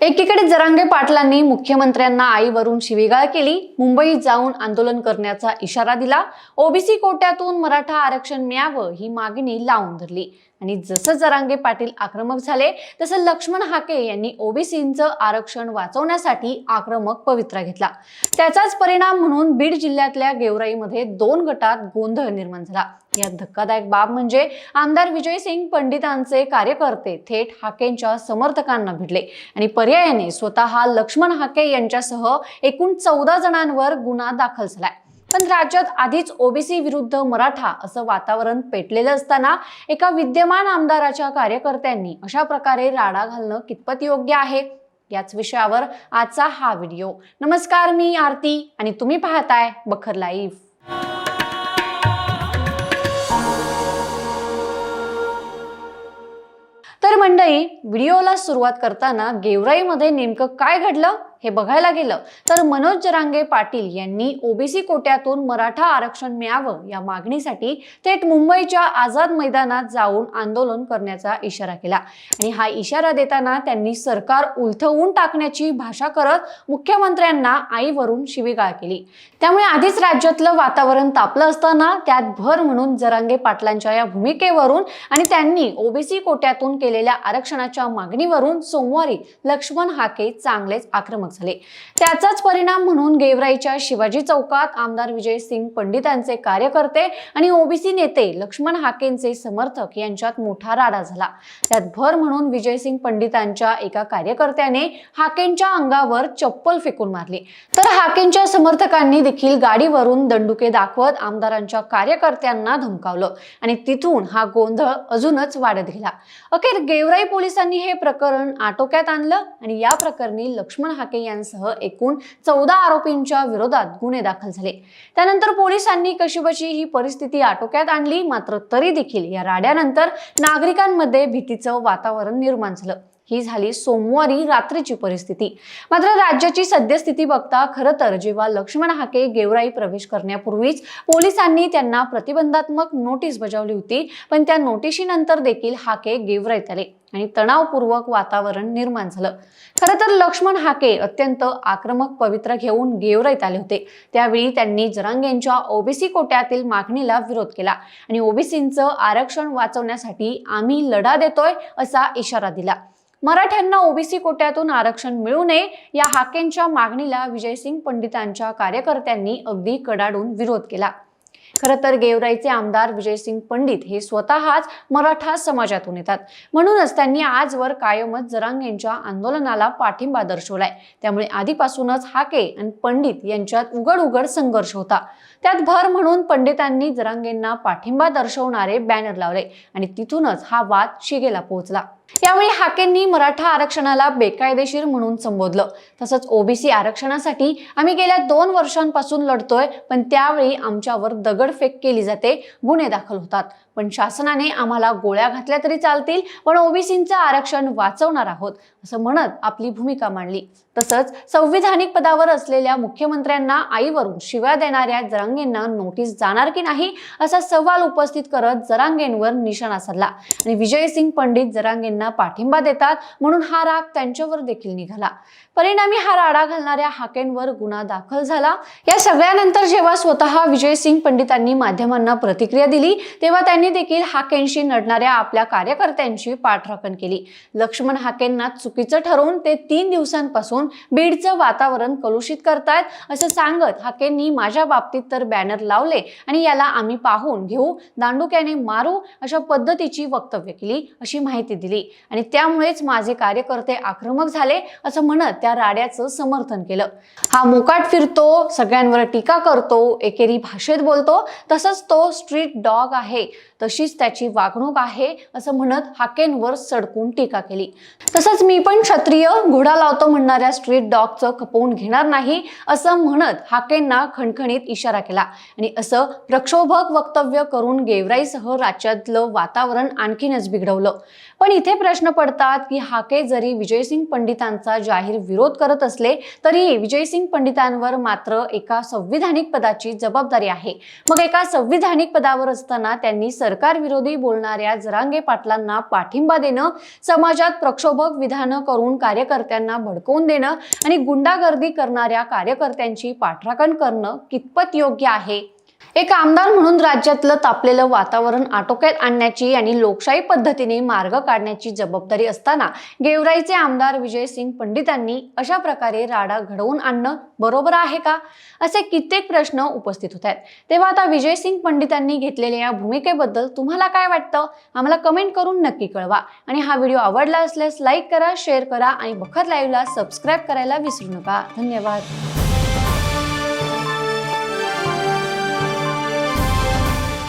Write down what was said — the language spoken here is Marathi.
एकीकडे जरांगे पाटलांनी मुख्यमंत्र्यांना आईवरून शिवीगाळ केली मुंबईत जाऊन आंदोलन करण्याचा इशारा दिला. ओबीसी कोट्यातून मराठा आरक्षण मिळावं ही मागणी लावून धरली. आणि जसं जरांगे पाटील आक्रमक झाले तसं लक्ष्मण हाके यांनी ओबीसींचं आरक्षण वाचवण्यासाठी आक्रमक पवित्रा घेतला. त्याचाच परिणाम म्हणून बीड जिल्ह्यातल्या गेवराईमध्ये दोन गटात गोंधळ निर्माण झाला. यात धक्कादायक बाब म्हणजे आमदार विजयसिंग पंडितांचे कार्यकर्ते थेट हाकेंच्या समर्थकांना भिडले. आणि पर्यायाने स्वतः लक्ष्मण हाके यांच्यासह एकूण चौदा जणांवर गुन्हा दाखल झालाय. पण राज्यात आधीच ओबीसी विरुद्ध मराठा असं वातावरण पेटलेलं असताना एका विद्यमान आमदाराच्या कार्यकर्त्यांनी अशा प्रकारे राडा घालणं कितपत योग्य आहे? याच विषयावर आजचा हा व्हिडिओ. नमस्कार मी आरती आणि तुम्ही पाहताय बखर लाईव्ह. तर मंडळी व्हिडिओला सुरुवात करताना गेवराईमध्ये नेमकं काय घडलं? हे बघायला गेलं तर मनोज जरांगे पाटील यांनी ओबीसी कोट्यातून मराठा आरक्षण मिळावं या मागणीसाठी थेट मुंबईच्या आझाद मैदानात जाऊन आंदोलन करण्याचा इशारा केला. आणि हा इशारा देताना त्यांनी सरकार उलथवून टाकण्याची भाषा करत मुख्यमंत्र्यांना आईवरून शिवीगाळ केली. त्यामुळे आधीच राज्यातलं वातावरण तापलं असताना त्यात भर म्हणून जरांगे पाटलांच्या या भूमिकेवरून आणि त्यांनी ओबीसी कोट्यातून केलेल्या आरक्षणाच्या मागणीवरून सोमवारी लक्ष्मण हाके चांगलेच आक्रमक आक्रमक झाले. त्याचाच परिणाम म्हणून गेवराईच्या शिवाजी चौकात आमदार विजय सिंग पंडितांचे कार्यकर्ते आणि ओबीसी नेते लक्ष्मण हाकेंचे समर्थक यांच्यात मोठा राडा झाला. त्यात भर म्हणून विजय सिंग पंडितांच्या एका कार्यकर्त्याने हाकेंच्या अंगावर चप्पल फेकून मारली. तर हाकेंच्या समर्थकांनी देखील गाडीवरून दंडुके दाखवत आमदारांच्या कार्यकर्त्यांना धमकावलं आणि तिथून हा गोंधळ अजूनच वाढत गेला. अखेर गेवराई पोलिसांनी हे प्रकरण आटोक्यात आणलं आणि या प्रकरणी लक्ष्मण हाके यांसह एकूण चौदा आरोपींच्या विरोधात गुन्हे दाखल झाले. त्यानंतर पोलिसांनी कशीबशी ही परिस्थिती आटोक्यात आणली मात्र तरी देखील या राड्यानंतर नागरिकांमध्ये भीतीचं वातावरण निर्माण झालं. ही झाली सोमवारी रात्रीची परिस्थिती. मात्र राज्याची सद्यस्थिती बघता खरं तर जेव्हा लक्ष्मण हाके गेवराई प्रवेश करण्यापूर्वीच पोलिसांनी त्यांना प्रतिबंधात्मक नोटीस बजावली होती पण त्या नोटिशीनंतर देखील हाके गेवराईत आले आणि तणावपूर्वक वातावरण निर्माण झालं. खरं तर लक्ष्मण हाके अत्यंत आक्रमक पवित्र घेऊन गेवराईत आले होते. त्यावेळी त्यांनी जरांगेंच्या ओबीसी कोट्यातील मागणीला विरोध केला आणि ओबीसींचं आरक्षण वाचवण्यासाठी आम्ही लढा देतोय असा इशारा दिला. मराठ्यांना ओबीसी कोट्यातून आरक्षण मिळू नये या हाकेंच्या मागणीला विजयसिंग पंडितांच्या कार्यकर्त्यांनी अगदी कडाडून विरोध केला. खरं तर गेवराईचे आमदार विजयसिंग पंडित हे स्वतःच मराठा समाजातून येतात. म्हणूनच त्यांनी आजवर कायमच जरांग यांच्या आंदोलनाला पाठिंबा दर्शवलाय. त्यामुळे आधीपासूनच हाके आणि पंडित यांच्यात उघड उघड संघर्ष होता. त्यात भर म्हणून पंडितांनी जरांगेंना पाठिंबा दर्शवणारे बॅनर लावले आणि तिथूनच हा वाद शिगेला पोहोचला. यावेळी हाकेंनी मराठा आरक्षणाला बेकायदेशीर म्हणून संबोधलं. तसंच ओबीसी आरक्षणासाठी आम्ही गेल्या दोन वर्षांपासून लढतोय पण त्यावेळी आमच्यावर दगडफेक केली जाते गुन्हे दाखल होतात. पण शासनाने आम्हाला गोळ्या घातल्या तरी चालतील पण ओबीसींचं आरक्षण वाचवणार आहोत असं म्हणत आपली भूमिका मांडली. तसंच संविधानिक पदावर असलेल्या मुख्यमंत्र्यांना आईवरून शिव्या देणाऱ्या जरांगेंना नोटीस जाणार की नाही असा सवाल उपस्थित करत जरांगेंवर निशाणा साधला. आणि विजयसिंग पंडित जरांगेंना पाठिंबा देतात म्हणून हा राग त्यांच्यावर देखील निघाला. परिणामी हा राडा घालणाऱ्या हाकेंवर गुन्हा दाखल झाला. या सगळ्यानंतर जेव्हा स्वतः विजयसिंग पंडितांनी माध्यमांना प्रतिक्रिया दिली तेव्हा त्यांनी देखील हाकेंशी नडणाऱ्या आपल्या कार्यकर्त्यांची पाठराखण केली. लक्ष्मण हाकेंना चुकीचं ठरवून ते तीन दिवसांपासून बीडचं वातावरण कलुषित करतायत असं सांगत हाकेंनी माझ्या बाबतीत तर बॅनर लावले आणि याला आम्ही पाहून घेऊ दांडुक्याने मारू अशा पद्धतीची वक्तव्य केली अशी माहिती दिली. आणि त्यामुळेच माझे कार्यकर्ते आक्रमक झाले असं म्हणत त्या राड्याचं समर्थन केलं. हा मोकाट फिरतो सगळ्यांवर टीका करतो एकेरी भाषेत बोलतो तसंच तो स्ट्रीट डॉग आहे. तशीच त्याची वागणूक आहे असं म्हणत हाकेंवर सडकून टीका केली. तसंच मी पण क्षत्रिय घोडा लावतो म्हणणाऱ्या स्ट्रीट डॉगचं खपवून घेणार नाही असं म्हणत हाकेंना खणखणीत इशारा केला. आणि असं प्रक्षोभक वक्तव्य करून गेवराईसह राज्यातलं वातावरण आणखीनच बिघडवलं. पण इथे प्रश्न पडतात की हाके जरी विजयसिंग पंडितांचा जाहीर विरोध करत असले तरी विजयसिंग पंडितांवर मात्र एका संविधानिक पदाची जबाबदारी आहे. मग एका संविधानिक पदावर असताना त्यांनी सरकारविरोधी बोलणाऱ्या जरांगे पाटलांना पाठिंबा देणं समाजात प्रक्षोभक विधानं करून कार्यकर्त्यांना भडकवून देणं आणि गुंडागर्दी करणाऱ्या कार्यकर्त्यांची पाठराखण करणं कितपत योग्य आहे? एक आमदार म्हणून राज्यातलं तापलेलं वातावरण आटोक्यात आणण्याची आणि लोकशाही पद्धतीने मार्ग काढण्याची जबाबदारी असताना गेवराईचे आमदार विजय सिंग पंडितांनी अशा प्रकारे राडा घडवून आणणं बरोबर आहे का? असे कित्येक प्रश्न उपस्थित होत आहेत. तेव्हा आता विजय सिंग पंडितांनी घेतलेल्या या भूमिकेबद्दल तुम्हाला काय वाटतं? आम्हाला कमेंट करून नक्की कळवा. आणि हा व्हिडिओ आवडला असल्यास लाईक करा शेअर करा आणि बखर लाईव्हला सबस्क्राईब करायला विसरू नका. धन्यवाद.